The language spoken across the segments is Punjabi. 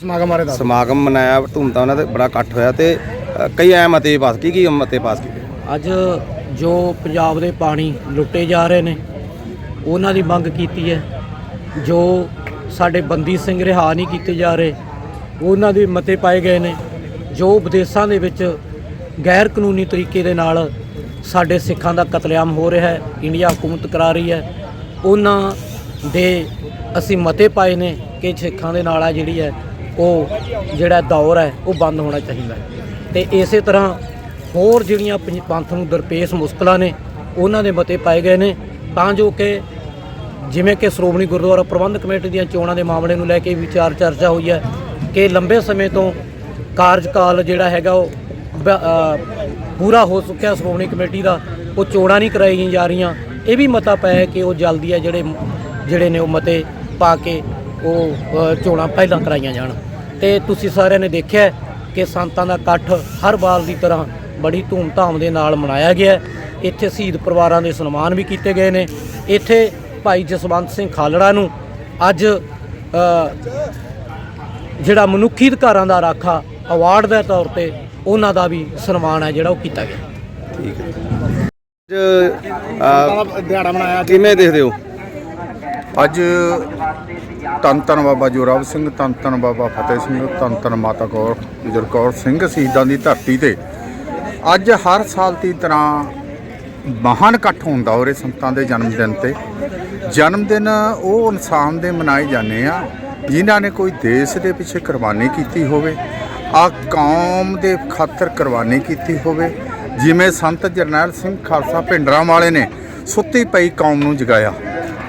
ਸਮਾਗਮ ਬਾਰੇ ਦੱਸ ਸਮਾਗਮ ਮਨਾਇਆ ਧੂਮਧਾਮ ਨਾਲ ਤੇ ਬੜਾ ਇਕੱਠ ਹੋਇਆ ਤੇ ਅ, ਕਈ ਐ ਮਤੇ ਪਾਸ ਕੀ ਕੀ ਮਤੇ ਪਾਸ ਕੀਤੇ? ਅੱਜ ਜੋ ਪੰਜਾਬ ਦੇ ਪਾਣੀ ਲੁੱਟੇ ਜਾ ਰਹੇ ਨੇ ਉਹਨਾਂ ਦੀ ਮੰਗ ਕੀਤੀ ਹੈ। ਜੋ ਸਾਡੇ ਬੰਦੀ ਸਿੰਘ ਰਿਹਾ ਨਹੀਂ ਕੀਤੇ ਜਾ ਰਹੇ ਉਹਨਾਂ ਦੇ ਮਤੇ ਪਾਏ ਗਏ ਨੇ। ਜੋ ਵਿਦੇਸ਼ਾਂ ਦੇ ਵਿੱਚ ਗੈਰ ਕਾਨੂੰਨੀ ਤਰੀਕੇ ਦੇ ਨਾਲ ਸਾਡੇ ਸਿੱਖਾਂ ਦਾ ਕਤਲੇਆਮ ਹੋ ਰਿਹਾ ਹੈ ਇੰਡੀਆ ਹਕੂਮਤ ਕਰਾ ਰਹੀ ਹੈ ਉਹਨਾਂ ਦੇ ਅਸੀਂ ਮਤੇ ਪਾਏ ਨੇ ਕਿ ਸਿੱਖਾਂ ਦੇ ਨਾਲ ਆ ਜਿਹੜੀ ਹੈ ਉਹ ਜਿਹੜਾ ਦੌਰ ਹੈ, ਉਹ ਬੰਦ ਹੋਣਾ ਚਾਹੀਦਾ ਹੈ। ਤੇ ਇਸੇ ਤਰ੍ਹਾਂ ਹੋਰ ਜਿਹੜੀਆਂ ਪੰਜ- ਪੰਥ ਨੂੰ ਦਰਪੇਸ਼ ਮੁਸ਼ਕਲਾਂ ਨੇ, ਉਹਨਾਂ ਦੇ ਮਤੇ ਪਾਏ ਗਏ ਨੇ। ਤਾਂ ਜੋ ਕਿ ਜਿਵੇਂ ਕਿ ਸ਼੍ਰੋਮਣੀ ਗੁਰਦੁਆਰਾ ਪ੍ਰਬੰਧਕ ਕਮੇਟੀ ਦੀਆਂ ਚੋਣਾਂ ਦੇ ਮਾਮਲੇ ਨੂੰ ਲੈ ਕੇ ਵਿਚਾਰ ਚਰਚਾ ਹੋਈ ਹੈ ਕਿ ਲੰਬੇ ਸਮੇਂ ਤੋਂ ਕਾਰਜਕਾਲ ਜਿਹੜਾ ਹੈਗਾ ਉਹ ਪੂਰਾ ਹੋ ਚੁੱਕਿਆ। ਸ਼੍ਰੋਮਣੀ ਕਮੇਟੀ ਦਾ ਉਹ ਚੋਣਾਂ ਨਹੀਂ ਕਰਾਈਆਂ ਜਾ ਰਹੀਆਂ। ਇਹ ਵੀ ਮਤਾ ਪਾਇਆ ਕਿ ਉਹ ਜਲਦੀ ਆ ਜਿਹੜੇ ਜਿਹੜੇ ਨੇ ਉਹ ਮਤੇ ਪਾ ਕੇ ਉਹ ਚੋਣਾਂ ਪਹਿਲਾਂ ਕਰਾਈਆਂ ਜਾਣ। ਤੇ ਤੁਸੀਂ ਸਾਰਿਆਂ ਨੇ ਦੇਖਿਆ ਕਿ ਸੰਤਾਂ ਦਾ ਇਕੱਠ ਹਰ ਵਾਰ ਦੀ ਤਰ੍ਹਾਂ ਬੜੀ ਧੂਮ-ਧਾਮ ਦੇ ਨਾਲ ਮਨਾਇਆ ਗਿਆ। ਇੱਥੇ ਸ਼ਹੀਦ ਪਰਿਵਾਰਾਂ ਦੇ ਸਨਮਾਨ ਵੀ ਕੀਤੇ ਗਏ ਨੇ। ਇੱਥੇ ਭਾਈ ਜਸਵੰਤ ਸਿੰਘ ਖਾਲੜਾ ਨੂੰ ਅੱਜ ਜਿਹੜਾ ਮਨੁੱਖੀ ਅਧਿਕਾਰਾਂ ਦਾ ਰਾਖਾ ਅਵਾਰਡ ਦੇ ਤੌਰ ਤੇ ਉਹਨਾਂ ਦਾ ਵੀ ਸਨਮਾਨ ਹੈ ਜਿਹੜਾ ਉਹ ਕੀਤਾ ਗਿਆ। ਠੀਕ ਹੈ। ਅੱਜ ਦਿਹਾੜਾ ਮਨਾਇਆ ਕਿਵੇਂ ਦੇਖਦੇ ਹੋ? ਅੱਜ ਤਨ ਧੰਨ ਬਾਬਾ ਜ਼ੋਰਾਵ ਸਿੰਘ ਤਨ ਧੰਨ ਬਾਬਾ ਫਤਿਹ ਸਿੰਘ ਤਨ ਧੰਨ ਮਾਤਾ ਕੌਰ ਗੁਜਰ ਕੌਰ ਸਿੰਘ ਸ਼ਹੀਦਾਂ ਦੀ ਧਰਤੀ ਤੇ। ਅੱਜ ਹਰ ਸਾਲ ਦੀ ਤਰ੍ਹਾਂ ਮਹਾਨ ਇਕੱਠ ਹੁੰਦਾ ਉਰੇ ਸੰਤਾਂ ਦੇ ਜਨਮ ਦਿਨ ਤੇ। ਜਨਮ ਦਿਨ ਉਹ ਇਨਸਾਨ ਦੇ ਮਨਾਏ ਜਾਂਦੇ ਆ, ਜਿਨ੍ਹਾਂ ਨੇ ਕੋਈ ਦੇਸ਼ ਦੇ ਪਿੱਛੇ ਕੁਰਬਾਨੀ ਕੀਤੀ ਹੋਵੇ, ਆ ਕੌਮ ਦੇ ਖਾਤਰ ਕੁਰਬਾਨੀ ਕੀਤੀ ਹੋਵੇ। ਜਿਵੇਂ ਸੰਤ ਜਰਨੈਲ ਸਿੰਘ ਖਾਲਸਾ ਭਿੰਡਰਾਂ ਵਾਲੇ ਨੇ ਸੁੱਤੀ ਪਈ ਕੌਮ ਨੂੰ ਜਗਾਇਆ।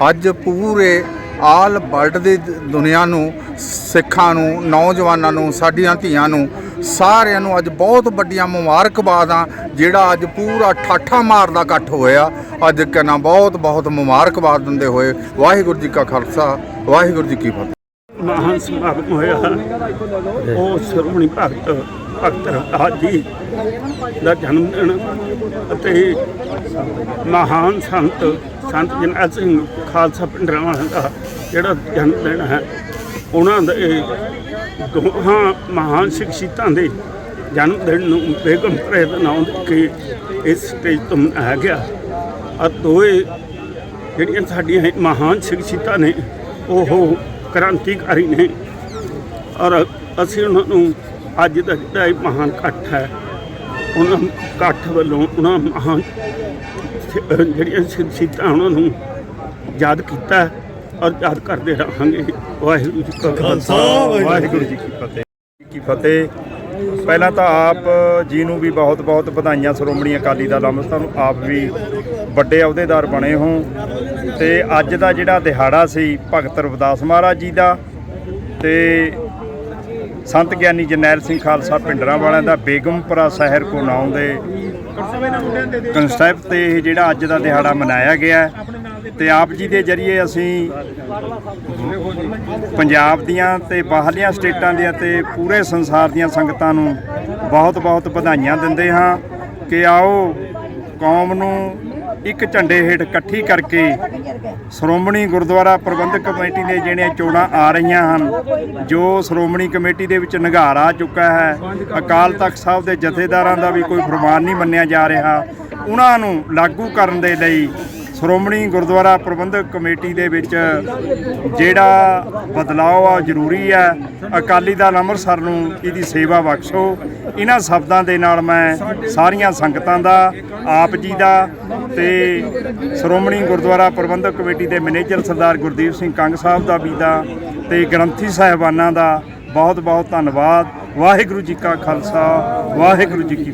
ਅੱਜ ਪੂਰੇ ਆਲ ਵਰਲਡ ਦੀ ਦੁਨੀਆ ਨੂੰ, ਸਿੱਖਾਂ ਨੂੰ, ਨੌਜਵਾਨਾਂ ਨੂੰ, ਸਾਡੀਆਂ ਧੀਆਂ ਨੂੰ, ਸਾਰਿਆਂ ਨੂੰ ਅੱਜ ਬਹੁਤ ਵੱਡੀਆਂ ਮੁਬਾਰਕਬਾਦਾਂ, ਜਿਹੜਾ ਅੱਜ ਪੂਰਾ ਠਾਠਾ ਮਾਰਦਾ ਇਕੱਠ ਹੋਇਆ। ਅੱਜ ਕਹਿੰਦਾ ਬਹੁਤ ਬਹੁਤ ਮੁਬਾਰਕਬਾਦ ਦਿੰਦੇ ਹੋਏ ਵਾਹਿਗੁਰੂ ਜੀ ਕਾ ਖਾਲਸਾ, ਵਾਹਿਗੁਰੂ ਜੀ ਕੀ ਫਤਿਹ। ਮਹਾਨ ਸਮਾਗਮ ਹੋਇਆ। ਉਹ ਸ਼੍ਰੋਮਣੀ ਭਗਤ ਭਗਤ ਰਵਿਦਾਸ ਜੀ ਦਾ ਜਨਮ ਦਿਨ ਅਤੇ ਮਹਾਨ ਸੰਤ ਸੰਤ ਜਰਨੈਲ ਸਿੰਘ ਖਾਲਸਾ ਪਿੰਡਰਾਵਾਂ ਦਾ ਜਿਹੜਾ ਜਨਮ ਦਿਨ ਹੈ, ਉਹਨਾਂ ਦੇ ਦੋਹਾਂ ਮਹਾਨ ਸ਼ਖਸੀਅਤਾਂ ਦੇ ਜਨਮ ਦਿਨ ਨੂੰ ਬੇਗਮ ਪਰੇ ਨਾਮ ਕੇ ਇਸ ਸਟੇਜ ਤੋਂ ਮਨਾਇਆ ਗਿਆ। ਆ ਦੋਏ ਜਿਹੜੀਆਂ ਸਾਡੀਆਂ ਮਹਾਨ ਸ਼ਖਸੀਅਤਾਂ ਨੇ, ਉਹ ਕ੍ਰਾਂਤੀਕਾਰੀ ਨੇ। ਔਰ ਅਸੀਂ ਉਹਨਾਂ ਨੂੰ ਅੱਜ ਦਾ ਜਿਹੜਾ ਇਹ ਮਹਾਨ ਇਕੱਠ ਹੈ, ਉਹਨਾਂ ਇਕੱਠ ਵੱਲੋਂ ਉਹਨਾਂ ਮਹਾਨ ਜਿਹੜੀਆਂ ਸ਼ਖਸੀਅਤਾਂ ਉਹਨਾਂ ਨੂੰ ਯਾਦ ਕੀਤਾ ਯਾਦ ਕਰਦੇ ਰਹਾਂਗੇ। ਵਾਹਿਗੁਰੂ ਜੀ ਕਾ ਖਾਲਸਾ ਵਾਹਿਗੁਰੂ ਜੀ ਕੀ ਫਤਿਹ ਕੀ ਫਤਿਹ। ਪਹਿਲਾਂ ਤਾਂ ਆਪ ਜੀ ਨੂੰ ਵੀ ਬਹੁਤ-ਬਹੁਤ ਵਧਾਈਆਂ ਸ਼੍ਰੋਮਣੀ ਅਕਾਲੀ ਦਲ ਅੰਮ੍ਰਿਤਸਰ ਨੂੰ ਆਪ ਵੀ ਵੱਡੇ ਅਹੁਦੇਦਾਰ ਬਣੇ ਹੋ ਤੇ ਅੱਜ ਦਾ ਜਿਹੜਾ ਦਿਹਾੜਾ ਸੀ ਭਗਤ ਰਵਿਦਾਸ ਮਹਾਰਾਜ ਜੀ ਦਾ ਤੇ ਸੰਤ ਗਿਆਨੀ ਜਰਨੈਲ ਸਿੰਘ ਖਾਲਸਾ ਪਿੰਡਰਾਂ ਵਾਲਿਆਂ ਦਾ ਬੇਗਮਪੁਰਾ ਸ਼ਹਿਰ ਕੋ ਨਾਮ ਦੇ ਕਨਸੈਪਟ ਤੇ ਇਹ ਜਿਹੜਾ ਅੱਜ ਦਾ ਦਿਹਾੜਾ ਮਨਾਇਆ ਗਿਆ ਤੇ ਆਪ ਜੀ ਦੇ ਜਰੀਏ ਅਸੀਂ ਪੰਜਾਬ ਦੀਆਂ ਤੇ ਬਾਹਰਲੀਆਂ ਸਟੇਟਾਂ ਦੀਆਂ ਤੇ ਪੂਰੇ ਸੰਸਾਰ ਦੀਆਂ ਸੰਗਤਾਂ ਨੂੰ ਬਹੁਤ-ਬਹੁਤ ਵਧਾਈਆਂ ਦਿੰਦੇ ਹਾਂ ਕਿ ਆਓ ਕੌਮ ਨੂੰ ਇੱਕ ਝੰਡੇ ਹੇਠ ਇਕੱਠੀ ਕਰਕੇ ਸ਼੍ਰੋਮਣੀ ਗੁਰਦੁਆਰਾ ਪ੍ਰਬੰਧਕ ਕਮੇਟੀ ਦੇ ਜਿਹੜੀਆਂ ਚੋਣਾਂ ਆ ਰਹੀਆਂ ਹਨ, ਜੋ ਸ਼੍ਰੋਮਣੀ ਕਮੇਟੀ ਦੇ ਵਿੱਚ ਨਿਘਾਰ ਆ ਚੁੱਕਾ ਹੈ, ਅਕਾਲ ਤਖਤ ਸਾਹਿਬ ਦੇ ਜਥੇਦਾਰਾਂ ਦਾ ਵੀ ਕੋਈ ਫਰਮਾਨ ਨਹੀਂ ਮੰਨਿਆ ਜਾ ਰਿਹਾ, ਉਹਨਾਂ ਨੂੰ ਲਾਗੂ ਕਰਨ ਦੇ ਲਈ ਸ਼੍ਰੋਮਣੀ ਗੁਰਦੁਆਰਾ ਪ੍ਰਬੰਧਕ ਕਮੇਟੀ ਦੇ ਵਿੱਚ ਜਿਹੜਾ ਬਦਲਾਅ ਆ ਉਹ ਜ਼ਰੂਰੀ ਹੈ ਅਕਾਲੀ ਦਲ ਅੰਮ੍ਰਿਤਸਰ ਨੂੰ ਇਹਦੀ ਸੇਵਾ ਬਖਸ਼ੋ। ਇਹਨਾਂ ਸ਼ਬਦਾਂ ਦੇ ਨਾਲ ਮੈਂ ਸਾਰੀਆਂ ਸੰਗਤਾਂ ਦਾ, ਆਪ ਜੀ ਦਾ ਤੇ ਸ਼੍ਰੋਮਣੀ ਗੁਰਦੁਆਰਾ ਪ੍ਰਬੰਧਕ ਕਮੇਟੀ ਦੇ ਮੈਨੇਜਰ ਸਰਦਾਰ ਗੁਰਦੀਪ ਸਿੰਘ ਕੰਗ ਸਾਹਿਬ ਦਾ ਵੀ ਦਾ ਤੇ ਗ੍ਰੰਥੀ ਸਾਹਿਬਾਨਾਂ ਦਾ ਬਹੁਤ ਬਹੁਤ ਧੰਨਵਾਦ। ਵਾਹਿਗੁਰੂ ਜੀ ਕਾ ਖਾਲਸਾ, ਵਾਹਿਗੁਰੂ ਜੀ ਕੀ